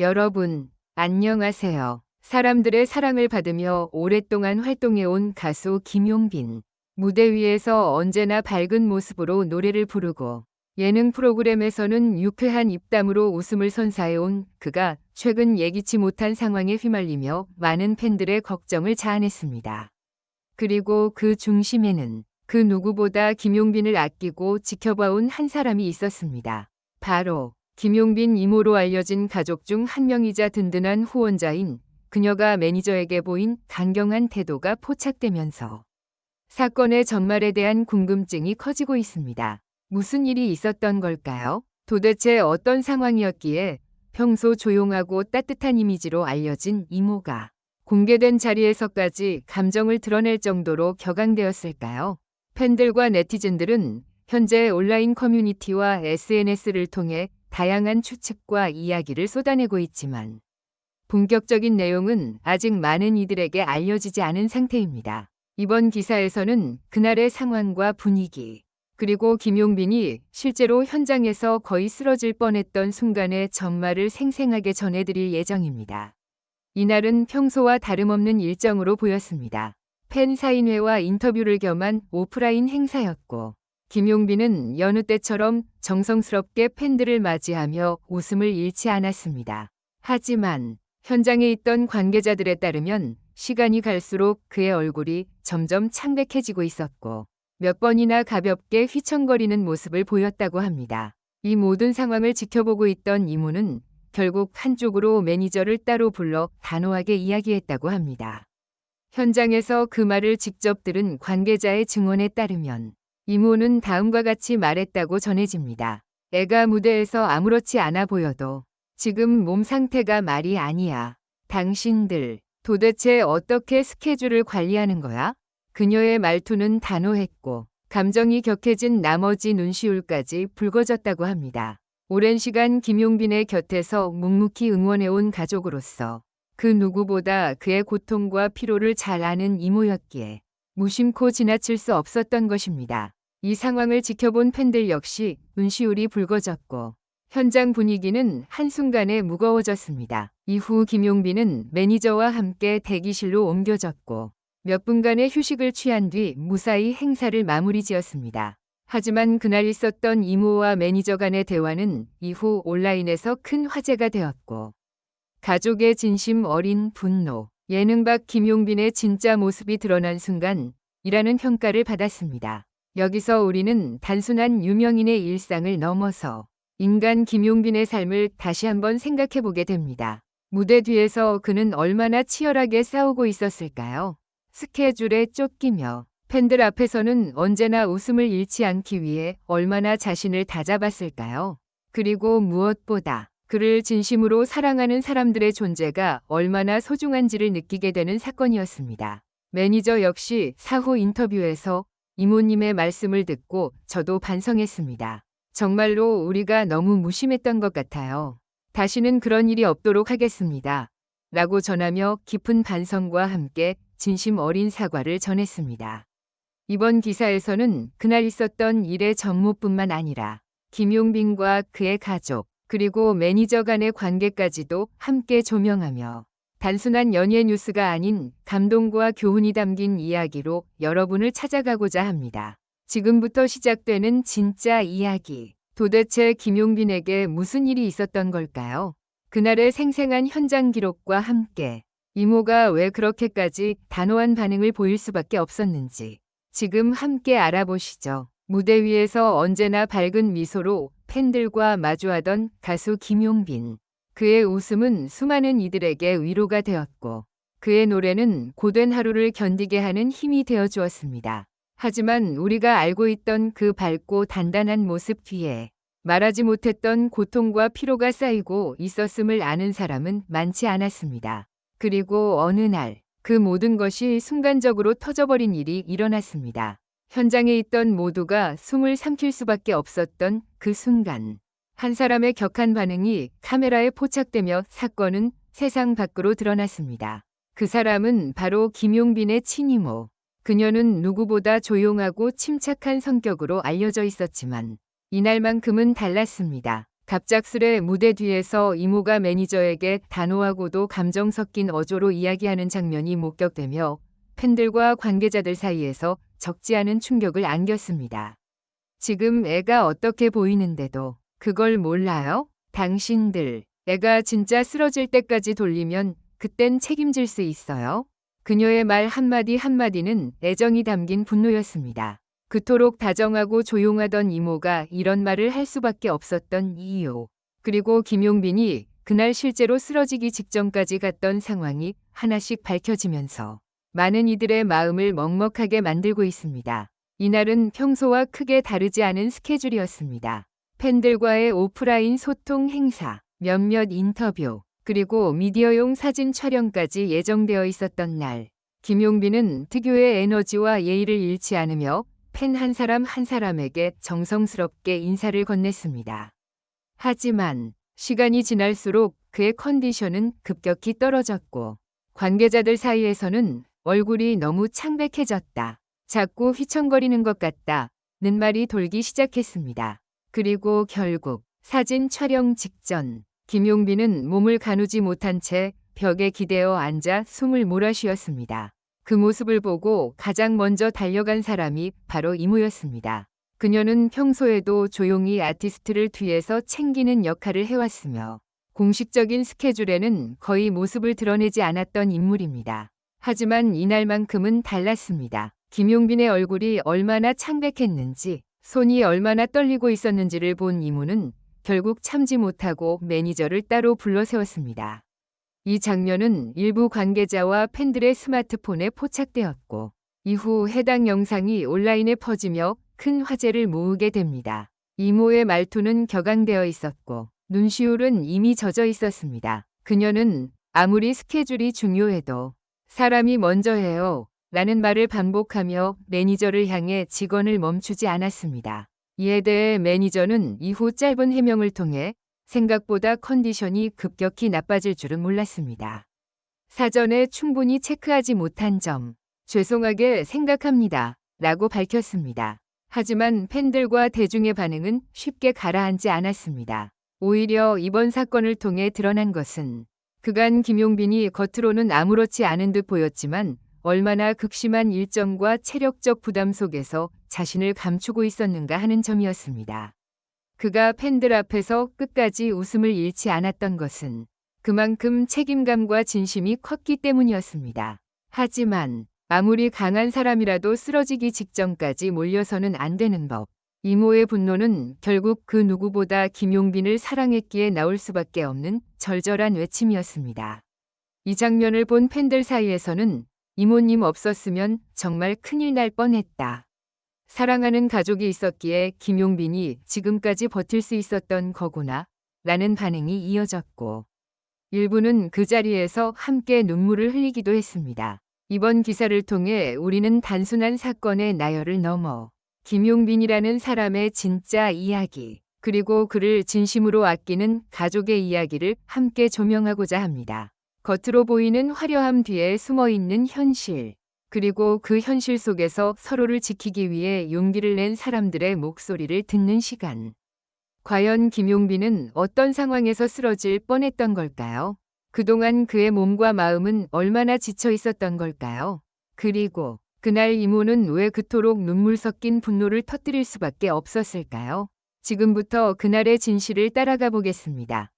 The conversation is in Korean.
여러분, 안녕하세요. 사람들의 사랑을 받으며 오랫동안 활동해온 가수 김용빈. 무대 위에서 언제나 밝은 모습으로 노래를 부르고 예능 프로그램에서는 유쾌한 입담으로 웃음을 선사해온 그가 최근 예기치 못한 상황에 휘말리며 많은 팬들의 걱정을 자아냈습니다. 그리고 그 중심에는 그 누구보다 김용빈을 아끼고 지켜봐온 한 사람이 있었습니다. 바로 김용빈 이모로 알려진 가족 중 한 명이자 든든한 후원자인 그녀가 매니저에게 보인 강경한 태도가 포착되면서 사건의 전말에 대한 궁금증이 커지고 있습니다. 무슨 일이 있었던 걸까요? 도대체 어떤 상황이었기에 평소 조용하고 따뜻한 이미지로 알려진 이모가 공개된 자리에서까지 감정을 드러낼 정도로 격앙되었을까요? 팬들과 네티즌들은 현재 온라인 커뮤니티와 SNS를 통해 다양한 추측과 이야기를 쏟아내고 있지만 본격적인 내용은 아직 많은 이들에게 알려지지 않은 상태입니다. 이번 기사에서는 그날의 상황과 분위기, 그리고 김용빈이 실제로 현장에서 거의 쓰러질 뻔했던 순간의 전말을 생생하게 전해드릴 예정입니다. 이날은 평소와 다름없는 일정으로 보였습니다. 팬 사인회와 인터뷰를 겸한 오프라인 행사였고, 김용빈은 여느 때처럼 정성스럽게 팬들을 맞이하며 웃음을 잃지 않았습니다. 하지만 현장에 있던 관계자들에 따르면 시간이 갈수록 그의 얼굴이 점점 창백해지고 있었고 몇 번이나 가볍게 휘청거리는 모습을 보였다고 합니다. 이 모든 상황을 지켜보고 있던 이모는 결국 한쪽으로 매니저를 따로 불러 단호하게 이야기했다고 합니다. 현장에서 그 말을 직접 들은 관계자의 증언에 따르면 이모는 다음과 같이 말했다고 전해집니다. 애가 무대에서 아무렇지 않아 보여도 지금 몸 상태가 말이 아니야. 당신들 도대체 어떻게 스케줄을 관리하는 거야? 그녀의 말투는 단호했고 감정이 격해진 나머지 눈시울까지 붉어졌다고 합니다. 오랜 시간 김용빈의 곁에서 묵묵히 응원해온 가족으로서 그 누구보다 그의 고통과 피로를 잘 아는 이모였기에 무심코 지나칠 수 없었던 것입니다. 이 상황을 지켜본 팬들 역시 눈시울이 붉어졌고 현장 분위기는 한순간에 무거워졌습니다. 이후 김용빈은 매니저와 함께 대기실로 옮겨졌고 몇 분간의 휴식을 취한 뒤 무사히 행사를 마무리 지었습니다. 하지만 그날 있었던 이모와 매니저 간의 대화는 이후 온라인에서 큰 화제가 되었고 가족의 진심 어린 분노, 예능박 김용빈의 진짜 모습이 드러난 순간 이라는 평가를 받았습니다. 여기서 우리는 단순한 유명인의 일상을 넘어서 인간 김용빈의 삶을 다시 한번 생각해 보게 됩니다. 무대 뒤에서 그는 얼마나 치열하게 싸우고 있었을까요? 스케줄에 쫓기며 팬들 앞에서는 언제나 웃음을 잃지 않기 위해 얼마나 자신을 다잡았을까요? 그리고 무엇보다 그를 진심으로 사랑하는 사람들의 존재가 얼마나 소중한지를 느끼게 되는 사건이었습니다. 매니저 역시 사후 인터뷰에서 이모님의 말씀을 듣고 저도 반성했습니다. 정말로 우리가 너무 무심했던 것 같아요. 다시는 그런 일이 없도록 하겠습니다. 라고 전하며 깊은 반성과 함께 진심 어린 사과를 전했습니다. 이번 기사에서는 그날 있었던 일의 전모뿐만 아니라 김용빈과 그의 가족, 그리고 매니저 간의 관계까지도 함께 조명하며 단순한 연예 뉴스가 아닌 감동과 교훈이 담긴 이야기로 여러분을 찾아가고자 합니다. 지금부터 시작되는 진짜 이야기. 도대체 김용빈에게 무슨 일이 있었던 걸까요? 그날의 생생한 현장 기록과 함께 이모가 왜 그렇게까지 단호한 반응을 보일 수밖에 없었는지 지금 함께 알아보시죠. 무대 위에서 언제나 밝은 미소로 팬들과 마주하던 가수 김용빈. 그의 웃음은 수많은 이들에게 위로가 되었고 그의 노래는 고된 하루를 견디게 하는 힘이 되어 주었습니다. 하지만 우리가 알고 있던 그 밝고 단단한 모습 뒤에 말하지 못했던 고통과 피로가 쌓이고 있었음을 아는 사람은 많지 않았습니다. 그리고 어느 날 그 모든 것이 순간적으로 터져버린 일이 일어났습니다. 현장에 있던 모두가 숨을 삼킬 수밖에 없었던 그 순간 한 사람의 격한 반응이 카메라에 포착되며 사건은 세상 밖으로 드러났습니다. 그 사람은 바로 김용빈의 친이모. 그녀는 누구보다 조용하고 침착한 성격으로 알려져 있었지만 이날만큼은 달랐습니다. 갑작스레 무대 뒤에서 이모가 매니저에게 단호하고도 감정 섞인 어조로 이야기하는 장면이 목격되며 팬들과 관계자들 사이에서 적지 않은 충격을 안겼습니다. 지금 애가 어떻게 보이는데도 그걸 몰라요? 당신들, 애가 진짜 쓰러질 때까지 돌리면 그땐 책임질 수 있어요? 그녀의 말 한마디 한마디는 애정이 담긴 분노였습니다. 그토록 다정하고 조용하던 이모가 이런 말을 할 수밖에 없었던 이유. 그리고 김용빈이 그날 실제로 쓰러지기 직전까지 갔던 상황이 하나씩 밝혀지면서 많은 이들의 마음을 먹먹하게 만들고 있습니다. 이날은 평소와 크게 다르지 않은 스케줄이었습니다. 팬들과의 오프라인 소통 행사, 몇몇 인터뷰, 그리고 미디어용 사진 촬영까지 예정되어 있었던 날. 김용빈은 특유의 에너지와 예의를 잃지 않으며 팬 한 사람 한 사람에게 정성스럽게 인사를 건넸습니다. 하지만 시간이 지날수록 그의 컨디션은 급격히 떨어졌고 관계자들 사이에서는 얼굴이 너무 창백해졌다. 자꾸 휘청거리는 것 같다. 는 말이 돌기 시작했습니다. 그리고 결국 사진 촬영 직전 김용빈은 몸을 가누지 못한 채 벽에 기대어 앉아 숨을 몰아쉬었습니다. 그 모습을 보고 가장 먼저 달려간 사람이 바로 이모였습니다. 그녀는 평소에도 조용히 아티스트를 뒤에서 챙기는 역할을 해왔으며 공식적인 스케줄에는 거의 모습을 드러내지 않았던 인물입니다. 하지만 이날만큼은 달랐습니다. 김용빈의 얼굴이 얼마나 창백했는지 손이 얼마나 떨리고 있었는지를 본 이모는 결국 참지 못하고 매니저를 따로 불러 세웠습니다. 이 장면은 일부 관계자와 팬들의 스마트폰에 포착되었고 이후 해당 영상이 온라인에 퍼지며 큰 화제를 모으게 됩니다. 이모의 말투는 격앙되어 있었고 눈시울은 이미 젖어 있었습니다. 그녀는 아무리 스케줄이 중요해도 사람이 먼저 해요. 라는 말을 반복하며 매니저를 향해 직원을 멈추지 않았습니다. 이에 대해 매니저는 이후 짧은 해명을 통해 생각보다 컨디션이 급격히 나빠질 줄은 몰랐습니다. 사전에 충분히 체크하지 못한 점, 죄송하게 생각합니다. 라고 밝혔습니다. 하지만 팬들과 대중의 반응은 쉽게 가라앉지 않았습니다. 오히려 이번 사건을 통해 드러난 것은 그간 김용빈이 겉으로는 아무렇지 않은 듯 보였지만 얼마나 극심한 일정과 체력적 부담 속에서 자신을 감추고 있었는가 하는 점이었습니다. 그가 팬들 앞에서 끝까지 웃음을 잃지 않았던 것은 그만큼 책임감과 진심이 컸기 때문이었습니다. 하지만 아무리 강한 사람이라도 쓰러지기 직전까지 몰려서는 안 되는 법. 이모의 분노는 결국 그 누구보다 김용빈을 사랑했기에 나올 수밖에 없는 절절한 외침이었습니다. 이 장면을 본 팬들 사이에서는 이모님 없었으면 정말 큰일 날 뻔했다. 사랑하는 가족이 있었기에 김용빈이 지금까지 버틸 수 있었던 거구나. 라는 반응이 이어졌고 일부는 그 자리에서 함께 눈물을 흘리기도 했습니다. 이번 기사를 통해 우리는 단순한 사건의 나열을 넘어 김용빈이라는 사람의 진짜 이야기, 그리고 그를 진심으로 아끼는 가족의 이야기를 함께 조명하고자 합니다. 겉으로 보이는 화려함 뒤에 숨어 있는 현실, 그리고 그 현실 속에서 서로를 지키기 위해 용기를 낸 사람들의 목소리를 듣는 시간. 과연 김용빈은 어떤 상황에서 쓰러질 뻔했던 걸까요? 그동안 그의 몸과 마음은 얼마나 지쳐 있었던 걸까요? 그리고 그날 이모는 왜 그토록 눈물 섞인 분노를 터뜨릴 수밖에 없었을까요? 지금부터 그날의 진실을 따라가 보겠습니다.